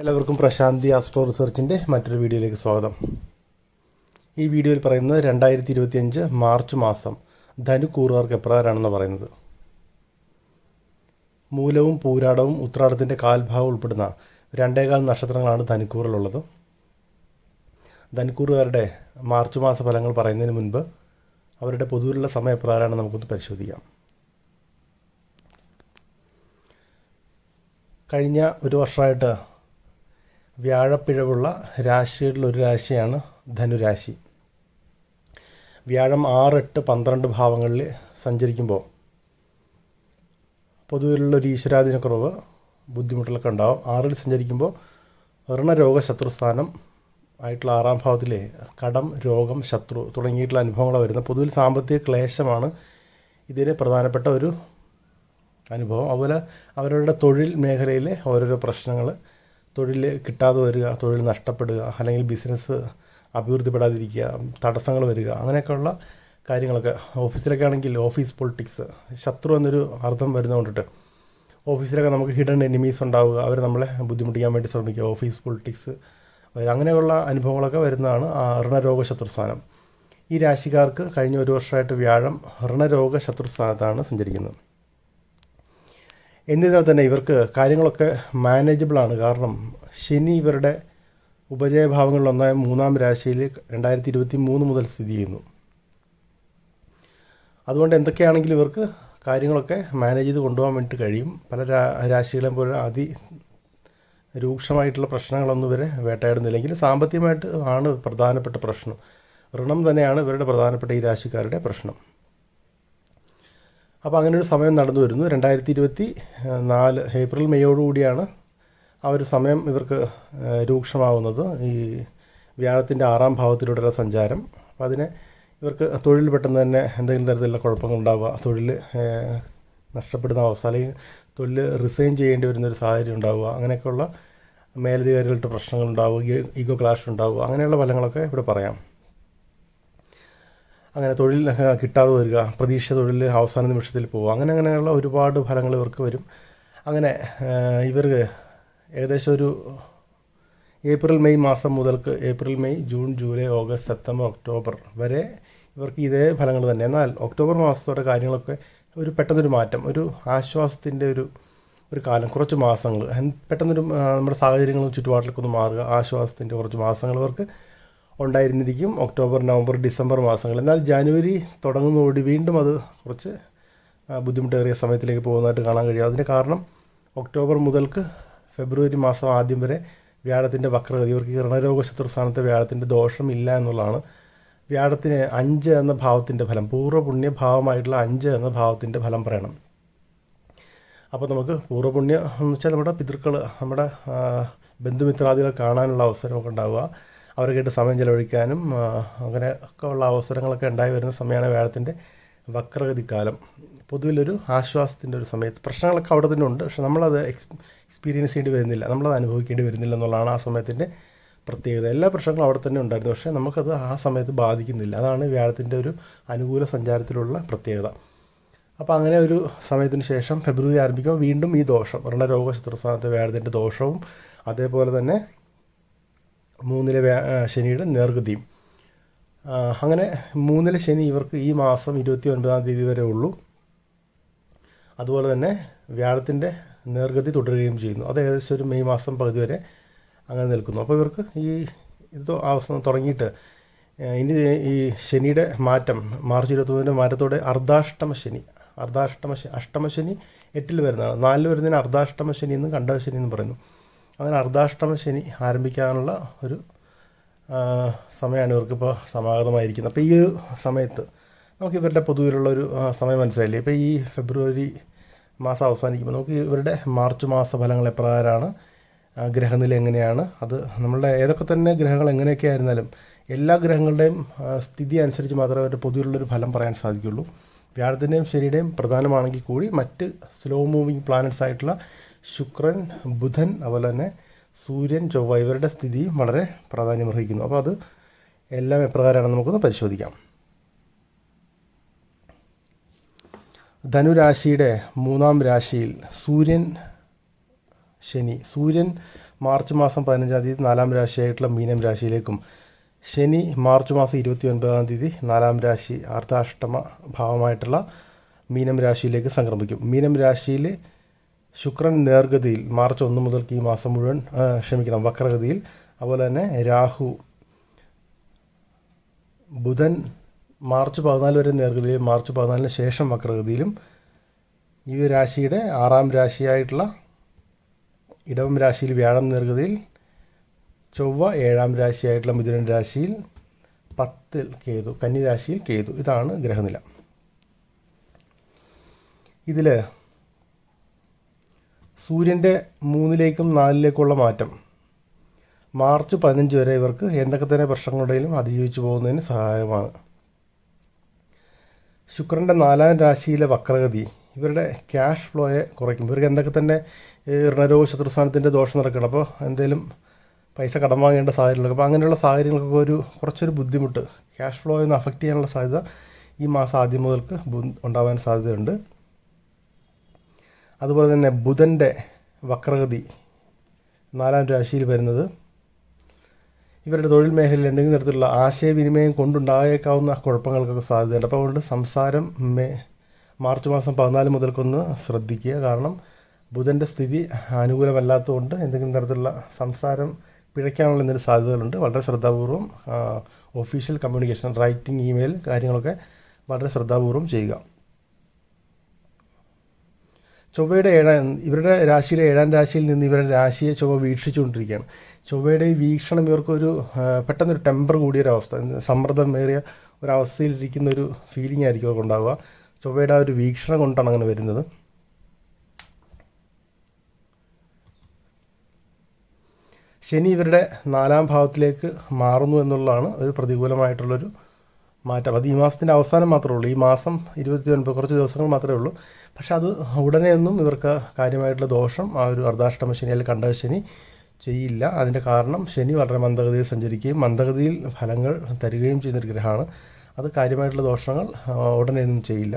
എല്ലാവർക്കും പ്രശാന്തി ആസ്ട്രോ റിസർച്ചിന്റെ മറ്റൊരു വീഡിയോയിലേക്ക് സ്വാഗതം. ഈ വീഡിയോയിൽ പറയുന്നത് രണ്ടായിരത്തി ഇരുപത്തിയഞ്ച് മാർച്ച് മാസം ധനുക്കൂറുകാർക്ക് എപ്രകാരമാണെന്ന് പറയുന്നത്. മൂലവും പൂരാടവും ഉത്രാടത്തിന്റെ കാൽഭാഗം ഉൾപ്പെടുന്ന രണ്ടേകാൽ നക്ഷത്രങ്ങളാണ് ധനുക്കൂറിലുള്ളത്. ധനുക്കൂറുകാരുടെ മാർച്ച് മാസ ഫലങ്ങൾ പറയുന്നതിന് മുൻപ് അവരുടെ പൊതുവിലുള്ള സമയം എപ്രകാരമാണെന്ന് നമുക്കൊന്ന് പരിശോധിക്കാം. കഴിഞ്ഞ ഒരു വർഷമായിട്ട് വ്യാഴപ്പിഴവുള്ള രാശികളിൽ ഒരു രാശിയാണ് ധനുരാശി. വ്യാഴം ആറ് എട്ട് പന്ത്രണ്ട് ഭാവങ്ങളിൽ സഞ്ചരിക്കുമ്പോൾ പൊതുവിലുള്ള ഒരു ഈശ്വരാധീനക്കുറവ് ബുദ്ധിമുട്ടുകളൊക്കെ ഉണ്ടാവും. ആറിൽ സഞ്ചരിക്കുമ്പോൾ ഋണരോഗ ശത്രുസ്ഥാനം ആയിട്ടുള്ള ആറാം ഭാവത്തിലെ കടം രോഗം ശത്രു തുടങ്ങിയിട്ടുള്ള അനുഭവങ്ങൾ വരുന്നത്. പൊതുവിൽ സാമ്പത്തിക ക്ലേശമാണ് ഇതിലെ പ്രധാനപ്പെട്ട ഒരു അനുഭവം. അതുപോലെ അവരുടെ തൊഴിൽ മേഖലയിലെ ഓരോരോ പ്രശ്നങ്ങൾ തൊഴിൽ കിട്ടാതെ വരിക തൊഴിൽ നഷ്ടപ്പെടുക അല്ലെങ്കിൽ ബിസിനസ് അഭിവൃദ്ധിപ്പെടാതിരിക്കുക തടസ്സങ്ങൾ വരിക അങ്ങനെയൊക്കെയുള്ള കാര്യങ്ങളൊക്കെ. ഓഫീസിലൊക്കെ ആണെങ്കിൽ ഓഫീസ് പൊളിറ്റിക്സ് ശത്രു എന്നൊരു അർത്ഥം വരുന്നതുകൊണ്ടിട്ട് ഓഫീസിലൊക്കെ നമുക്ക് ഹിഡൻ എനിമീസ് ഉണ്ടാവുക അവർ നമ്മളെ ബുദ്ധിമുട്ടിക്കാൻ വേണ്ടി ശ്രമിക്കുക ഓഫീസ് പൊളിറ്റിക്സ് അങ്ങനെയുള്ള അനുഭവങ്ങളൊക്കെ വരുന്നതാണ് ഋണരോഗ ശത്രുസ്ഥാനം. ഈ രാശിക്കാർക്ക് കഴിഞ്ഞ ഒരു വർഷമായിട്ട് വ്യാഴം ഋണരോഗ ശത്രുസ്ഥാനത്താണ് സഞ്ചരിക്കുന്നത്. എന്നിരുന്നാൽ തന്നെ ഇവർക്ക് കാര്യങ്ങളൊക്കെ മാനേജബിളാണ് കാരണം ശനി ഇവരുടെ ഉപജയഭാവങ്ങളിലൊന്നായ മൂന്നാം രാശിയിൽ രണ്ടായിരത്തി ഇരുപത്തി മൂന്ന് മുതൽ സ്ഥിതി ചെയ്യുന്നു. അതുകൊണ്ട് എന്തൊക്കെയാണെങ്കിലും ഇവർക്ക് കാര്യങ്ങളൊക്കെ മാനേജ് ചെയ്ത് കൊണ്ടുപോകാൻ വേണ്ടിയിട്ട് കഴിയും. പല രാ രാശികളെയും പോലെ അതി രൂക്ഷമായിട്ടുള്ള പ്രശ്നങ്ങളൊന്നും ഇവരെ വേട്ടയാടുന്നില്ലെങ്കിൽ സാമ്പത്തികമായിട്ട് ആണ് പ്രധാനപ്പെട്ട പ്രശ്നം. ഋണം തന്നെയാണ് ഇവരുടെ പ്രധാനപ്പെട്ട ഈ രാശിക്കാരുടെ പ്രശ്നം. അപ്പോൾ അങ്ങനെ ഒരു സമയം നടന്നു വരുന്നു. രണ്ടായിരത്തി ഇരുപത്തി നാല് ഏപ്രിൽ മെയ്യോടുകൂടിയാണ് ആ ഒരു സമയം ഇവർക്ക് രൂക്ഷമാവുന്നത്. ഈ വ്യാഴത്തിന്റെ ആറാം ഭാവത്തിലൂടെയുള്ള സഞ്ചാരം. അപ്പോൾ അതിനെ ഇവർക്ക് തൊഴിൽ പെട്ടെന്ന് തന്നെ എന്തെങ്കിലും തരത്തിലുള്ള കുഴപ്പങ്ങൾ ഉണ്ടാവുക തൊഴിൽ നഷ്ടപ്പെടുന്ന അവസ്ഥ അല്ലെങ്കിൽ തൊഴിൽ റിസൈൻ ചെയ്യേണ്ടി വരുന്നൊരു സാഹചര്യം ഉണ്ടാവുക അങ്ങനെയൊക്കെയുള്ള മേലധികാരികളുടെ പ്രശ്നങ്ങൾ ഉണ്ടാവുക ഈഗോ ക്ലാഷ് ഉണ്ടാവുക അങ്ങനെയുള്ള ഫലങ്ങളൊക്കെ ഇവിടെ പറയാം. അങ്ങനെ തൊഴിൽ കിട്ടാതെ വരിക പ്രതീക്ഷ തൊഴിൽ അവസാന നിമിഷത്തിൽ പോവുക അങ്ങനെ അങ്ങനെയുള്ള ഒരുപാട് ഫലങ്ങൾ ഇവർക്ക് വരും. അങ്ങനെ ഇവർ ഏകദേശം ഒരു ഏപ്രിൽ മെയ് മാസം മുതൽക്ക് April May June July August September October വരെ ഇവർക്ക് ഇതേ ഫലങ്ങൾ തന്നെ. എന്നാൽ ഒക്ടോബർ മാസത്തോടെ കാര്യങ്ങളൊക്കെ ഒരു പെട്ടെന്നൊരു മാറ്റം ഒരു ആശ്വാസത്തിന്റെ ഒരു ഒരു കാലം കുറച്ച് മാസങ്ങൾ. പെട്ടെന്നൊരു നമ്മുടെ സാഹചര്യങ്ങളും ചുറ്റുപാടിലൊക്കെ ഒന്ന് മാറുക ആശ്വാസത്തിന്റെ കുറച്ച് മാസങ്ങൾ ഇവർക്ക് ഉണ്ടായിരുന്നിരിക്കും. ഒക്ടോബർ നവംബർ ഡിസംബർ മാസങ്ങൾ എന്നാൽ ജനുവരി തുടങ്ങുന്നതോടെ വീണ്ടും അത് കുറച്ച് ബുദ്ധിമുട്ടേറിയ സമയത്തിലേക്ക് പോകുന്നതായിട്ട് കാണാൻ കഴിയും. അതിന്റെ കാരണം ഒക്ടോബർ മുതൽക്ക് ഫെബ്രുവരി മാസം ആദ്യം വരെ വ്യാഴത്തിന്റെ വക്രഗതി ഇവർക്ക് കിരണരോഗ ശത്രുസ്ഥാനത്തെ വ്യാഴത്തിന്റെ ഇല്ല എന്നുള്ളതാണ്. വ്യാഴത്തിന് അഞ്ച് എന്ന ഭാവത്തിന്റെ ഫലം പൂർവപുണ്യ ഭാവമായിട്ടുള്ള അഞ്ച് എന്ന ഭാവത്തിന്റെ ഫലം പറയണം. അപ്പോൾ നമുക്ക് പൂർവപുണ്യം എന്ന് വെച്ചാൽ നമ്മുടെ പിതൃക്കൾ നമ്മുടെ ബന്ധുമിത്രാദികളെ കാണാനുള്ള അവസരമൊക്കെ ഉണ്ടാവുക. അവരൊക്കെയായിട്ട് സമയം ചെലവഴിക്കാനും അങ്ങനെ ഒക്കെ ഉള്ള അവസരങ്ങളൊക്കെ ഉണ്ടായി വരുന്ന സമയമാണ് വ്യാഴത്തിന്റെ വക്രഗതി കാലം. പൊതുവിലൊരു ആശ്വാസത്തിന്റെ ഒരു സമയത്ത് പ്രശ്നങ്ങളൊക്കെ അവിടെ തന്നെ ഉണ്ട്. പക്ഷെ നമ്മളത് എക്സ് എക്സ്പീരിയൻസ് ചെയ്യേണ്ടി വരുന്നില്ല. നമ്മളത് അനുഭവിക്കേണ്ടി വരുന്നില്ല എന്നുള്ളതാണ് ആ സമയത്തിന്റെ പ്രത്യേകത. എല്ലാ പ്രശ്നങ്ങളും അവിടെ തന്നെ ഉണ്ടായിരുന്നു. പക്ഷേ നമുക്കത് ആ സമയത്ത് ബാധിക്കുന്നില്ല. അതാണ് വ്യാഴത്തിന്റെ ഒരു അനുകൂല സഞ്ചാരത്തിലുള്ള പ്രത്യേകത. അപ്പോൾ അങ്ങനെ ഒരു സമയത്തിന് ശേഷം ഫെബ്രുവരി ആരംഭിക്കുമ്പോൾ വീണ്ടും ഈ ദോഷം. ഋണരോഗ ശത്രുസ്ഥാനത്തെ വ്യാഴത്തിന്റെ ദോഷവും അതേപോലെ തന്നെ മൂന്നിലെ ശനിയുടെ നേർഗതിയും. അങ്ങനെ മൂന്നിലെ ശനി ഇവർക്ക് ഈ മാസം ഇരുപത്തി ഒൻപതാം തീയതി വരെ ഉള്ളൂ. അതുപോലെ തന്നെ വ്യാഴത്തിന്റെ നേർഗതി തുടരുകയും ചെയ്യുന്നു. അത് ഏകദേശം ഒരു മെയ് മാസം പകുതി വരെ അങ്ങനെ നിൽക്കുന്നു. അപ്പോൾ ഇവർക്ക് ഈ ഇത് അവസ്ഥ തുടങ്ങിയിട്ട് ഇനി ഈ ശനിയുടെ മാറ്റം മാർച്ച് ഇരുപത്തൊന്നിന്റെ മാറ്റത്തോടെ അർദ്ധാഷ്ടമ ശനി അർദ്ധാഷ്ടമ ശനി അഷ്ടമ ശനി എട്ടിൽ വരുന്നതാണ്. നാലിൽ വരുന്നതിന് അർദ്ധാഷ്ടമ ശനി എന്നും കണ്ടവശനി എന്നും പറയുന്നു. അങ്ങനെ അർദ്ധാഷ്ടമ ശനി ആരംഭിക്കാനുള്ള ഒരു സമയമാണ് ഇവർക്കിപ്പോൾ സമാഗതമായിരിക്കുന്നത്. അപ്പോൾ ഈ സമയത്ത് നമുക്ക് ഇവരുടെ പൊതുവിലുള്ളൊരു സമയം മനസ്സിലായില്ലേ? ഇപ്പോൾ ഈ ഫെബ്രുവരി മാസം അവസാനിക്കുമ്പോൾ നമുക്ക് ഇവരുടെ മാർച്ച് മാസ ഫലങ്ങൾ എപ്രകാരമാണ്? ഗ്രഹനില എങ്ങനെയാണ്? അത് നമ്മളുടെ ഏതൊക്കെ തന്നെ ഗ്രഹങ്ങൾ എങ്ങനെയൊക്കെ ആയിരുന്നാലും എല്ലാ ഗ്രഹങ്ങളുടെയും സ്ഥിതി അനുസരിച്ച് മാത്രമേ അവരുടെ പൊതുവിലുള്ളൊരു ഫലം പറയാൻ സാധിക്കുള്ളൂ വ്യാഴത്തിന്റെയും ശനിയുടെയും പ്രധാനമാണെങ്കിൽ കൂടി മറ്റ് സ്ലോ മൂവിങ് പ്ലാനറ്റ്സ് ആയിട്ടുള്ള ശുക്രൻ ബുധൻ അതുപോലെ തന്നെ സൂര്യൻ ചൊവ്വ ഇവരുടെ സ്ഥിതിയും വളരെ പ്രാധാന്യമർഹിക്കുന്നു അപ്പോൾ അത് എല്ലാം എപ്രകാരമാണെന്ന് നമുക്കൊന്ന് പരിശോധിക്കാം. ധനുരാശിയുടെ മൂന്നാം രാശിയിൽ സൂര്യൻ ശനി സൂര്യൻ മാർച്ച് മാസം പതിനഞ്ചാം തീയതി നാലാം രാശിയായിട്ടുള്ള മീനം രാശിയിലേക്കും ശനി മാർച്ച് മാസം ഇരുപത്തി ഒൻപതാം തീയതി നാലാം രാശി അർദ്ധാഷ്ടമ ഭാവമായിട്ടുള്ള മീനം രാശിയിലേക്ക് സംക്രമിക്കും. മീനം രാശിയിൽ ശുക്രൻ നേർഗതിയിൽ മാർച്ച് ഒന്ന് മുതൽക്ക് ഈ മാസം മുഴുവൻ ക്ഷമിക്കണം വക്രഗതിയിൽ. അതുപോലെ തന്നെ രാഹു ബുധൻ മാർച്ച് പതിനാല് വരെ നേർഗതിയിലും മാർച്ച് പതിനാലിന് ശേഷം വക്രഗതിയിലും. ഈ രാശിയുടെ ആറാം രാശിയായിട്ടുള്ള ഇടവം രാശിയിൽ വ്യാഴം നേർഗതിയിൽ ചൊവ്വ ഏഴാം രാശിയായിട്ടുള്ള മിഥുനൻ രാശിയിൽ പത്തിൽ കേതു കന്നി രാശിയിൽ കേതു. ഇതാണ് ഗ്രഹനില. ഇതിൽ സൂര്യന്റെ മൂന്നിലേക്കും നാലിലേക്കുള്ള മാറ്റം. മാർച്ച് പതിനഞ്ച് വരെ ഇവർക്ക് എന്തൊക്കെ തന്നെ പ്രശ്നങ്ങളുടെയും അതിജീവിച്ചു പോകുന്നതിന് സഹായമാണ് ശുക്രന്റെ നാലാം രാശിയിലെ വക്രഗതി ഇവരുടെ ക്യാഷ് ഫ്ലോയെ കുറയ്ക്കും. ഇവർക്ക് എന്തൊക്കെ തന്നെ ഋണരോഗ ശത്രുസ്ഥാനത്തിന്റെ ദോഷം നടക്കണം അപ്പോൾ എന്തെങ്കിലും പൈസ കടം വാങ്ങേണ്ട സാഹചര്യങ്ങളൊക്കെ. അപ്പോൾ അങ്ങനെയുള്ള സാഹചര്യങ്ങൾക്കൊക്കെ ഒരു കുറച്ചൊരു ബുദ്ധിമുട്ട്. ക്യാഷ് ഫ്ലോയെ ഒന്ന് അഫക്റ്റ് ചെയ്യാനുള്ള സാധ്യത ഈ മാസം ആദ്യം മുതൽക്ക് ഉണ്ടാവാൻ സാധ്യതയുണ്ട്. അതുപോലെ തന്നെ ബുധന്റെ വക്രഗതി നാലാം രാശിയിൽ വരുന്നത്. ഇവരുടെ തൊഴിൽ മേഖലയിൽ എന്തെങ്കിലും തരത്തിലുള്ള ആശയവിനിമയം കൊണ്ടുണ്ടായേക്കാവുന്ന കുഴപ്പങ്ങൾക്കൊക്കെ സാധ്യതയുണ്ട്. അപ്പോൾ അതുകൊണ്ട് സംസാരം മേ മാർച്ച് മാസം പതിനാല് മുതൽക്കൊന്ന് ശ്രദ്ധിക്കുക. കാരണം ബുധന്റെ സ്ഥിതി അനുകൂലമല്ലാത്തതുകൊണ്ട് എന്തെങ്കിലും തരത്തിലുള്ള സംസാരം പിഴയ്ക്കാനുള്ള എന്തെങ്കിലും സാധ്യതകളുണ്ട്. വളരെ ശ്രദ്ധാപൂർവം ഒഫീഷ്യൽ കമ്മ്യൂണിക്കേഷൻ റൈറ്റിംഗ് ഇമെയിൽ കാര്യങ്ങളൊക്കെ വളരെ ശ്രദ്ധാപൂർവം ചെയ്യുക. ചൊവ്വയുടെ ഏഴാം ഇവരുടെ രാശിയിലെ ഏഴാം രാശിയിൽ നിന്ന് ഇവരുടെ രാശിയെ ചൊവ്വ വീക്ഷിച്ചുകൊണ്ടിരിക്കുകയാണ്. ചൊവ്വയുടെ ഈ വീക്ഷണം ഇവർക്കൊരു പെട്ടെന്നൊരു ടെമ്പർ കൂടിയൊരവസ്ഥ. സമ്മർദ്ദമേറിയ ഒരവസ്ഥയിലിരിക്കുന്ന ഒരു ഫീലിംഗ് ആയിരിക്കും അവർക്ക് ഉണ്ടാവുക ചൊവ്വയുടെ ആ ഒരു വീക്ഷണം കൊണ്ടാണ് അങ്ങനെ വരുന്നത്. ശനി ഇവരുടെ നാലാം ഭാവത്തിലേക്ക് മാറുന്നു എന്നുള്ളതാണ് ഒരു പ്രതികൂലമായിട്ടുള്ളൊരു മാറ്റം. അത് ഈ മാസത്തിന്റെ അവസാനം മാത്രമേ ഉള്ളൂ. ഈ മാസം ഇരുപത്തി ഒൻപത് കുറച്ച് ദിവസങ്ങൾ മാത്രമേ ഉള്ളൂ. പക്ഷേ അത് ഉടനെയൊന്നും ഇവർക്ക് കാര്യമായിട്ടുള്ള ദോഷം ആ ഒരു അർദ്ധാഷ്ടമ ശനിയിൽ കണ്ട ശനി ചെയ്യില്ല. അതിന്റെ കാരണം ശനി വളരെ മന്ദഗതിയിൽ സഞ്ചരിക്കുകയും മന്ദഗതിയിൽ ഫലങ്ങൾ തരികയും ചെയ്യുന്നൊരു ഗ്രഹമാണ്. അത് കാര്യമായിട്ടുള്ള ദോഷങ്ങൾ ഉടനെയൊന്നും ചെയ്യില്ല.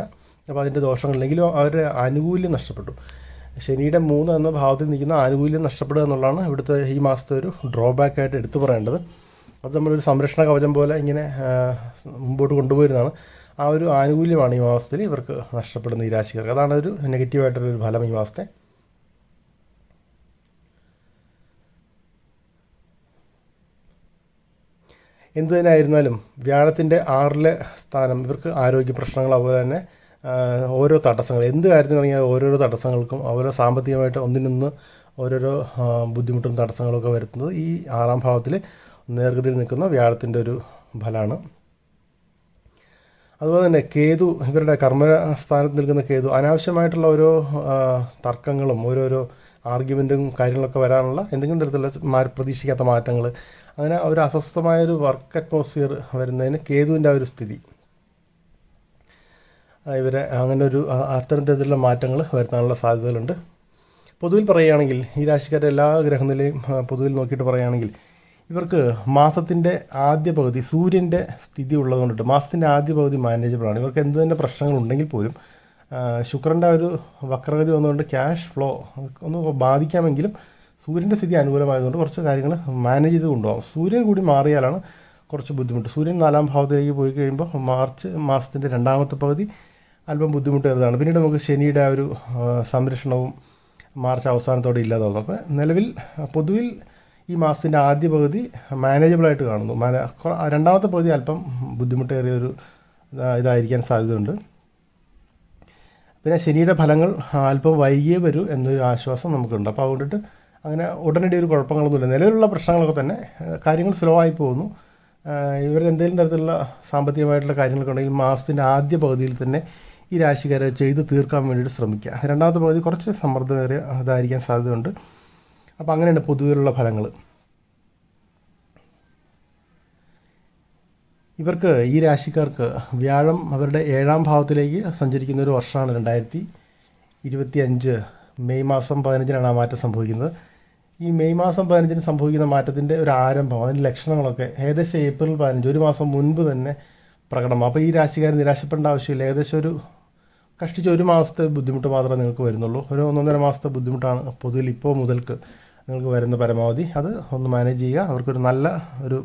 അപ്പോൾ അതിന്റെ ദോഷങ്ങളില്ലെങ്കിലും അവരുടെ ആനുകൂല്യം നഷ്ടപ്പെട്ടു. ശനിയുടെ മൂന്ന് എന്ന ഭാവത്തിൽ നിൽക്കുന്ന ആനുകൂല്യം നഷ്ടപ്പെടുക എന്നുള്ളതാണ് ഇവിടുത്തെ ഈ മാസത്തെ ഒരു ഡ്രോബാക്കായിട്ട് എടുത്തു പറയേണ്ടത്. അത് നമ്മളൊരു സംരക്ഷണ കവചം പോലെ ഇങ്ങനെ മുമ്പോട്ട് കൊണ്ടുപോയിരുന്നതാണ്. ആ ഒരു ആനുകൂല്യമാണ് ഈ മാസത്തിൽ ഇവർക്ക് നഷ്ടപ്പെടുന്ന ഈ രാശിക്കാർക്ക്. അതാണ് ഒരു നെഗറ്റീവായിട്ടുള്ളൊരു ഫലം ഈ മാസത്തെ. എന്തു തന്നെ ആയിരുന്നാലും വ്യാഴത്തിന്റെ ആറിലെ സ്ഥാനം ഇവർക്ക് ആരോഗ്യ പ്രശ്നങ്ങൾ അതുപോലെ തന്നെ ഓരോ തടസ്സങ്ങൾ. എന്ത് കാര്യത്തിനാണെങ്കിൽ ഓരോരോ തടസ്സങ്ങൾക്കും ഓരോ സാമ്പത്തികമായിട്ട് ഒന്നിനൊന്ന് ഓരോരോ ബുദ്ധിമുട്ടും തടസ്സങ്ങളൊക്കെ വരുത്തുന്നത് ഈ ആറാം ഭാവത്തിൽ നേർഗതിയിൽ നിൽക്കുന്ന വ്യാഴത്തിന്റെ ഒരു ഫലമാണ്. അതുപോലെ തന്നെ കേതു ഇവരുടെ കർമ്മസ്ഥാനത്ത് നിൽക്കുന്ന കേതു അനാവശ്യമായിട്ടുള്ള ഓരോ തർക്കങ്ങളും ഓരോരോ ആർഗ്യുമെന്റും കാര്യങ്ങളൊക്കെ വരാനുള്ള എന്തെങ്കിലും തരത്തിലുള്ള മാ- പ്രതീക്ഷിക്കാത്ത മാറ്റങ്ങൾ അങ്ങനെ ഒരു അസ്വസ്ഥമായൊരു വർക്ക് അറ്റ്മോസ്ഫിയർ വരുന്നതിന് കേതുവിന്റെ ആ ഒരു സ്ഥിതി. ഇവരെ അങ്ങനെ ഒരു അത്തരം തരത്തിലുള്ള മാറ്റങ്ങൾ വരുത്താനുള്ള സാധ്യതകളുണ്ട്. പൊതുവിൽ പറയുകയാണെങ്കിൽ ഈ രാശിക്കാരുടെ എല്ലാ ഗ്രഹനിലയും പൊതുവിൽ നോക്കിയിട്ട് പറയുകയാണെങ്കിൽ ഇവർക്ക് മാസത്തിന്റെ ആദ്യ പകുതി സൂര്യന്റെ സ്ഥിതി ഉള്ളതുകൊണ്ടിട്ട് മാസത്തിന്റെ ആദ്യ പകുതി മാനേജബിളാണ് ഇവർക്ക് എന്ത് തന്നെ പ്രശ്നങ്ങൾ ഉണ്ടെങ്കിൽ പോലും ശുക്രന്റെ ഒരു വക്രഗതി വന്നതുകൊണ്ട് ക്യാഷ് ഫ്ലോ ഒന്ന് ബാധിക്കാമെങ്കിലും സൂര്യന്റെ സ്ഥിതി അനുകൂലമായതുകൊണ്ട് കുറച്ച് കാര്യങ്ങൾ മാനേജ് ചെയ്ത് കൊണ്ടുപോകാം. സൂര്യൻ കൂടി മാറിയാലാണ് കുറച്ച് ബുദ്ധിമുട്ട്. സൂര്യൻ നാലാം ഭാവത്തിലേക്ക് പോയി കഴിയുമ്പോൾ മാർച്ച് മാസത്തിന്റെ രണ്ടാമത്തെ പകുതി അല്പം ബുദ്ധിമുട്ടേറിയതാണ് പിന്നീട് നമുക്ക് ശനിയുടെ ആ ഒരു സംരക്ഷണവും മാർച്ച് അവസാനത്തോടെ ഇല്ലാതാകും അപ്പോൾ നിലവിൽ പൊതുവിൽ ഈ മാസത്തിന്റെ ആദ്യ പകുതി മാനേജബിളായിട്ട് കാണുന്നു. രണ്ടാമത്തെ പകുതി അല്പം ബുദ്ധിമുട്ടേറിയ ഒരു ഇതാ- ഇതായിരിക്കാൻ സാധ്യതയുണ്ട്. പിന്നെ ശനിയുടെ ഫലങ്ങൾ അല്പം വൈകിയേ വരൂ എന്നൊരു ആശ്വാസം നമുക്കുണ്ട്. അപ്പോൾ അതുകൊണ്ടിട്ട് അങ്ങനെ ഉടനടി ഒരു കുഴപ്പങ്ങളൊന്നുമില്ല. നിലവിലുള്ള പ്രശ്നങ്ങളൊക്കെ തന്നെ കാര്യങ്ങൾ സ്ലോ ആയി പോകുന്നു. ഇവർ എന്തെങ്കിലും തരത്തിലുള്ള സാമ്പത്തികമായിട്ടുള്ള കാര്യങ്ങളൊക്കെ ഉണ്ടെങ്കിൽ മാസത്തിന്റെ ആദ്യ പകുതിയിൽ തന്നെ ഈ രാശിക്കാരെ ചെയ്ത് തീർക്കാൻ വേണ്ടിയിട്ട് ശ്രമിക്കുക. രണ്ടാമത്തെ പകുതി കുറച്ച് സമ്മർദ്ദമേറിയ ഇതായിരിക്കാൻ സാധ്യതയുണ്ട്. അപ്പോൾ അങ്ങനെയാണ് പൊതുവിലുള്ള ഫലങ്ങൾ ഇവർക്ക് ഈ രാശിക്കാർക്ക് വ്യാഴം അവരുടെ ഏഴാം ഭാവത്തിലേക്ക് സഞ്ചരിക്കുന്ന ഒരു വർഷമാണ്. രണ്ടായിരത്തി ഇരുപത്തി അഞ്ച് മെയ് മാസം പതിനഞ്ചിനാണ് ആ മാറ്റം സംഭവിക്കുന്നത്. ഈ മെയ് മാസം പതിനഞ്ചിന് സംഭവിക്കുന്ന മാറ്റത്തിന്റെ ഒരു ആരംഭം അതിന്റെ ലക്ഷണങ്ങളൊക്കെ ഏകദേശം ഏപ്രിൽ പതിനഞ്ച് ഒരു മാസം മുൻപ് തന്നെ പ്രകടമാണ് അപ്പോൾ ഈ രാശിക്കാർ നിരാശപ്പെടേണ്ട ആവശ്യമില്ല. ഏകദേശം ഒരു കഷ്ടിച്ച് ഒരു മാസത്തെ ബുദ്ധിമുട്ട് മാത്രമേ നിങ്ങൾക്ക് വരുന്നുള്ളൂ. ഒരു ഒന്നൊന്നര മാസത്തെ ബുദ്ധിമുട്ടാണ് പൊതുവിൽ ഇപ്പോൾ മുതൽക്ക് നിങ്ങൾക്ക് വരുന്ന പരമാവധി അത് ഒന്ന് മാനേജ് ചെയ്യുക. അവർക്കൊരു നല്ല ഒരു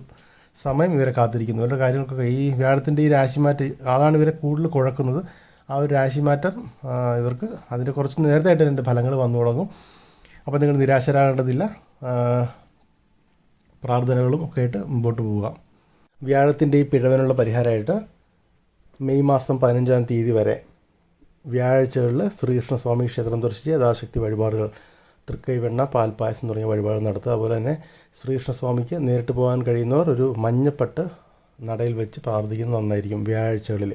സമയം ഇവരെ കാത്തിരിക്കുന്നു. ഇവരുടെ കാര്യങ്ങൾക്കൊക്കെ ഈ വ്യാഴത്തിന്റെ ഈ രാശിമാറ്റം അതാണ് ഇവരെ കൂടുതൽ കുഴക്കുന്നത്. ആ ഒരു രാശിമാറ്റം ഇവർക്ക് അതിന്റെ കുറച്ച് നേരത്തെയായിട്ട് എന്റെ ഫലങ്ങൾ വന്നു തുടങ്ങും. അപ്പോൾ നിങ്ങൾ നിരാശരാകേണ്ടതില്ല. പ്രാർത്ഥനകളും ഒക്കെ ആയിട്ട് മുമ്പോട്ട് പോവുക. വ്യാഴത്തിന്റെ ഈ പിഴവിനുള്ള പരിഹാരമായിട്ട് മെയ് മാസം പതിനഞ്ചാം തീയതി വരെ വ്യാഴാഴ്ചകളിൽ ശ്രീകൃഷ്ണസ്വാമി ക്ഷേത്രം ദർശിച്ച് യഥാശക്തി വഴിപാടുകൾ തൃക്കൈവെണ്ണ പാൽപ്പായസം തുടങ്ങിയ വഴിപാട് നടത്തുക. അതുപോലെ തന്നെ ശ്രീകൃഷ്ണസ്വാമിക്ക് നേരിട്ട് പോകാൻ കഴിയുന്നവർ ഒരു മഞ്ഞപ്പട്ട് നടയിൽ വെച്ച് പ്രാർത്ഥിക്കുന്നത് നന്നായിരിക്കും വ്യാഴാഴ്ചകളിൽ.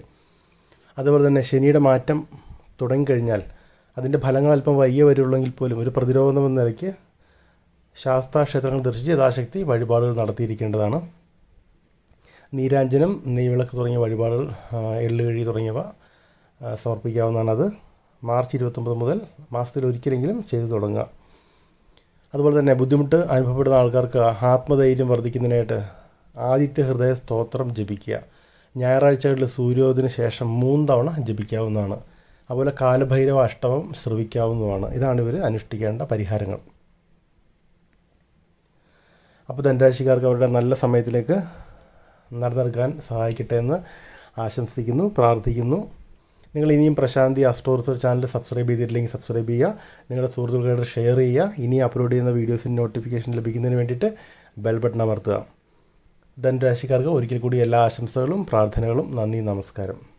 അതുപോലെ തന്നെ ശനിയുടെ മാറ്റം തുടങ്ങിക്കഴിഞ്ഞാൽ അതിന്റെ ഫലങ്ങൾ അല്പം വൈകിയ വരുള്ളെങ്കിൽ പോലും ഒരു പ്രതിരോധം എന്ന നിലയ്ക്ക് ശാസ്താ ക്ഷേത്രങ്ങൾ ദർശിച്ച് യഥാശക്തി വഴിപാടുകൾ നടത്തിയിരിക്കേണ്ടതാണ്. നീരാഞ്ജനം നെയ്വിളക്ക് തുടങ്ങിയ വഴിപാടുകൾ എള്ളുകഴി തുടങ്ങിയവ സമർപ്പിക്കാവുന്നതാണത്. മാർച്ച് ഇരുപത്തൊമ്പത് മുതൽ മാസത്തിൽ ഒരിക്കലെങ്കിലും ചെയ്തു തുടങ്ങുക. അതുപോലെ തന്നെ ബുദ്ധിമുട്ട് അനുഭവപ്പെടുന്ന ആൾക്കാർക്ക് ആത്മധൈര്യം വർദ്ധിക്കുന്നതിനായിട്ട് ആദിത്യ ഹൃദയ സ്തോത്രം ജപിക്കുക. ഞായറാഴ്ചകളിൽ സൂര്യോദയത്തിന് ശേഷം മൂന്ന് തവണ ജപിക്കാവുന്നതാണ്. അതുപോലെ കാലഭൈരവ അഷ്ടമം ശ്രവിക്കാവുന്നതാണ്. ഇതാണ് ഇവർ അനുഷ്ഠിക്കേണ്ട പരിഹാരങ്ങൾ. അപ്പോൾ ധനരാശിക്കാർക്ക് അവരുടെ നല്ല സമയത്തിലേക്ക് നടന്നെടുക്കാൻ സഹായിക്കട്ടെ എന്ന് ആശംസിക്കുന്നു പ്രാർത്ഥിക്കുന്നു. നിങ്ങൾ ഇനിയും പ്രശാന്തി അസ്റ്റോർസർ ചാനൽ സബ്സ്ക്രൈബ് ചെയ്തിട്ടില്ലെങ്കിൽ സബ്സ്ക്രൈബ് ചെയ്യുക. നിങ്ങളുടെ സുഹൃത്തുക്കളോട് ഷെയർ ചെയ്യുക. ഇനി അപ്ലോഡ് ചെയ്യുന്ന വീഡിയോസിന്റെ നോട്ടിഫിക്കേഷൻ ലഭിക്കുന്നതിന് വേണ്ടിയിട്ട് ബെൽ ബട്ടൺ അമർത്തുക. ധനരാശിക്കാർക്ക് ഒരിക്കൽ കൂടി എല്ലാ ആശംസകളും പ്രാർത്ഥനകളും നന്ദി നമസ്കാരം.